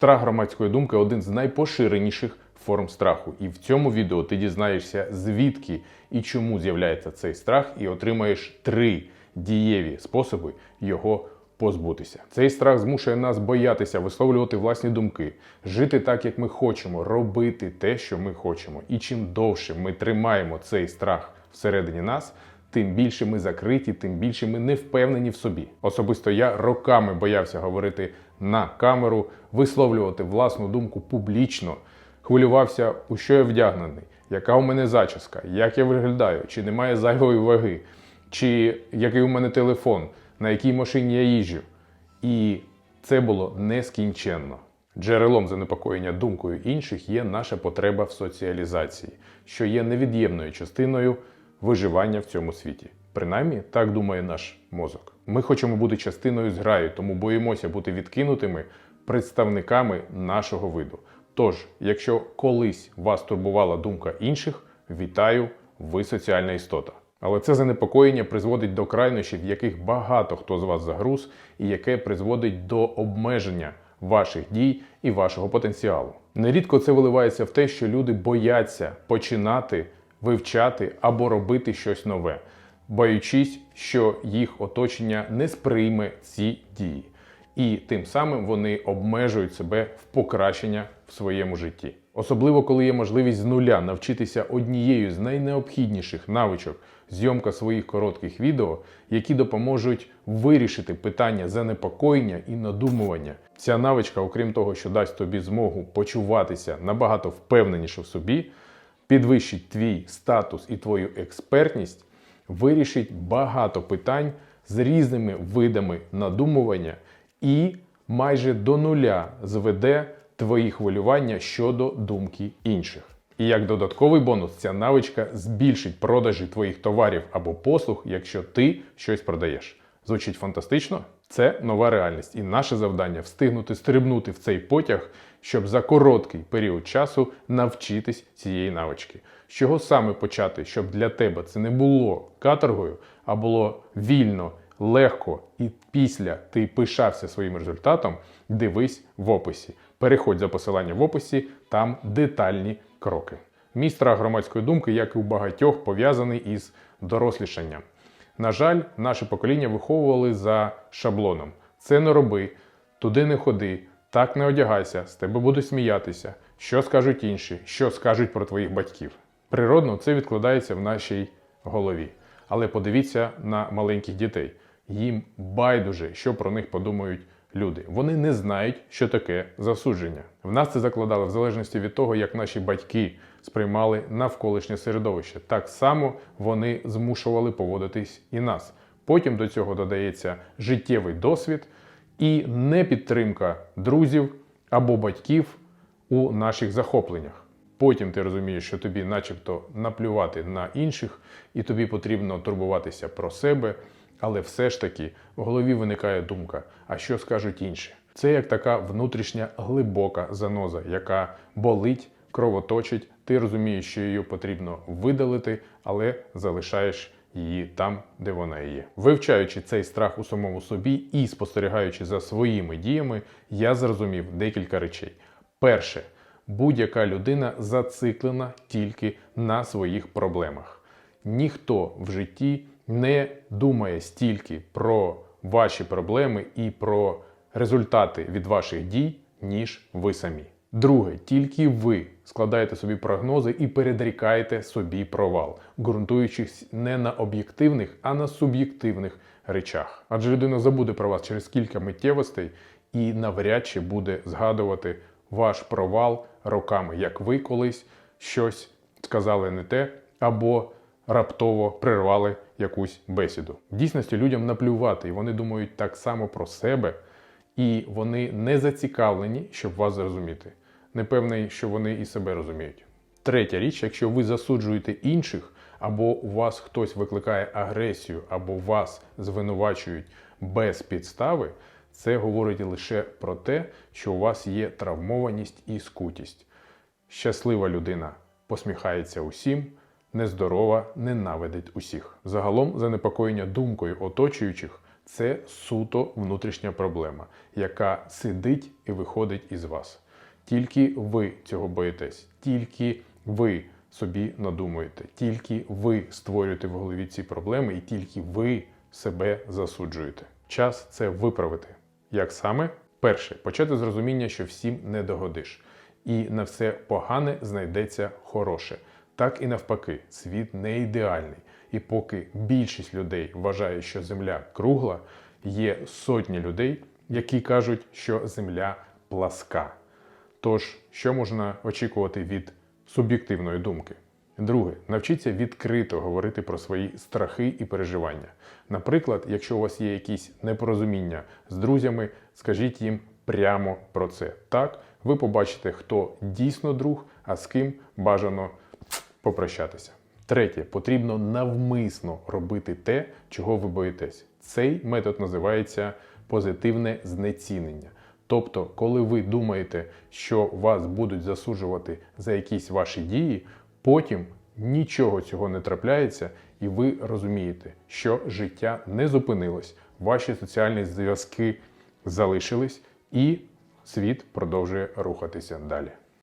Страх громадської думки один з найпоширеніших форм страху. І в цьому відео ти дізнаєшся, звідки і чому з'являється цей страх, і отримаєш три дієві способи його позбутися. Цей страх змушує нас боятися висловлювати власні думки, жити так, як ми хочемо, робити те, що ми хочемо. І чим довше ми тримаємо цей страх всередині нас, тим більше ми закриті, тим більше ми не впевнені в собі. Особисто я роками боявся говорити на камеру, висловлювати власну думку публічно, хвилювався, у що я вдягнений, яка у мене зачіска, як я виглядаю, чи немає зайвої ваги, чи який у мене телефон, на якій машині я їжджу. І це було нескінченно. Джерелом занепокоєння думкою інших є наша потреба в соціалізації, що є невід'ємною частиною виживання в цьому світі. Принаймні, так думає наш мозок. Ми хочемо бути частиною зграї, тому боїмося бути відкинутими представниками нашого виду. Тож, якщо колись вас турбувала думка інших, вітаю, ви соціальна істота. Але це занепокоєння призводить до крайнощів, яких багато хто з вас загруз, і яке призводить до обмеження ваших дій і вашого потенціалу. Нерідко це виливається в те, що люди бояться починати вивчати або робити щось нове, боючись, що їх оточення не сприйме ці дії. І тим самим вони обмежують себе в покращення в своєму житті. Особливо, коли є можливість з нуля навчитися однією з найнеобхідніших навичок зйомка своїх коротких відео, які допоможуть вирішити питання занепокоєння і надумування. Ця навичка, окрім того, що дасть тобі змогу почуватися набагато впевненіше в собі, підвищить твій статус і твою експертність, вирішить багато питань з різними видами надумування і майже до нуля зведе твої хвилювання щодо думки інших. І як додатковий бонус, ця навичка збільшить продажі твоїх товарів або послуг, якщо ти щось продаєш. Звучить фантастично? Це нова реальність, і наше завдання встигнути стрибнути в цей потяг, щоб за короткий період часу навчитись цієї навички. З чого саме почати, щоб для тебе це не було каторгою, а було вільно, легко, і після ти пишався своїм результатом, дивись в описі. Переходь за посиланням в описі, там детальні кроки. Мій страх громадської думки, як і у багатьох, пов'язаний із дорослішанням. На жаль, наше покоління виховували за шаблоном: це не роби, туди не ходи, так не одягайся, з тебе будуть сміятися, що скажуть інші, що скажуть про твоїх батьків. Природно, це відкладається в нашій голові. Але подивіться на маленьких дітей. Їм байдуже, що про них подумають люди. Вони не знають, що таке засудження. В нас це закладали в залежності від того, як наші батьки сприймали навколишнє середовище. Так само вони змушували поводитись і нас. Потім до цього додається життєвий досвід і непідтримка друзів або батьків у наших захопленнях. Потім ти розумієш, що тобі, начебто, наплювати на інших, і тобі потрібно турбуватися про себе. Але все ж таки в голові виникає думка: а що скажуть інші? Це як така внутрішня глибока заноза, яка болить, кровоточить. Ти розумієш, що її потрібно видалити, але залишаєш її там, де вона є. Вивчаючи цей страх у самому собі і спостерігаючи за своїми діями, я зрозумів декілька речей. Перше, будь-яка людина зациклена тільки на своїх проблемах. Ніхто в житті не думає стільки про ваші проблеми і про результати від ваших дій, ніж ви самі. Друге, тільки ви складаєте собі прогнози і передрікаєте собі провал, ґрунтуючись не на об'єктивних, а на суб'єктивних речах. Адже людина забуде про вас через кілька миттєвостей і навряд чи буде згадувати ваш провал роками, як ви колись щось сказали не те, або раптово прервали якусь бесіду. В дійсності людям наплювати, і вони думають так само про себе, і вони не зацікавлені, щоб вас зрозуміти. Не певний, що вони і себе розуміють. Третя річ, якщо ви засуджуєте інших, або у вас хтось викликає агресію, або вас звинувачують без підстави, це говорить лише про те, що у вас є травмованість і скутість. Щаслива людина посміхається усім, нездорова ненавидить усіх. Загалом занепокоєння думкою оточуючих це суто внутрішня проблема, яка сидить і виходить із вас. Тільки ви цього боїтесь, тільки ви собі надумуєте, тільки ви створюєте в голові ці проблеми, і тільки ви себе засуджуєте. Час це виправити. Як саме? Перше, почати з розуміння, що всім не догодиш, і на все погане знайдеться хороше. Так і навпаки, світ не ідеальний. І поки більшість людей вважає, що Земля кругла, є сотні людей, які кажуть, що Земля пласка. Тож, що можна очікувати від суб'єктивної думки? Друге, навчіться відкрито говорити про свої страхи і переживання. Наприклад, якщо у вас є якісь непорозуміння з друзями, скажіть їм прямо про це. Так, ви побачите, хто дійсно друг, а з ким бажано попрощатися. Третє, потрібно навмисно робити те, чого ви боїтесь. Цей метод називається позитивне знецінення. Тобто, коли ви думаєте, що вас будуть засуджувати за якісь ваші дії, потім нічого цього не трапляється, і ви розумієте, що життя не зупинилось, ваші соціальні зв'язки залишились, і світ продовжує рухатися далі.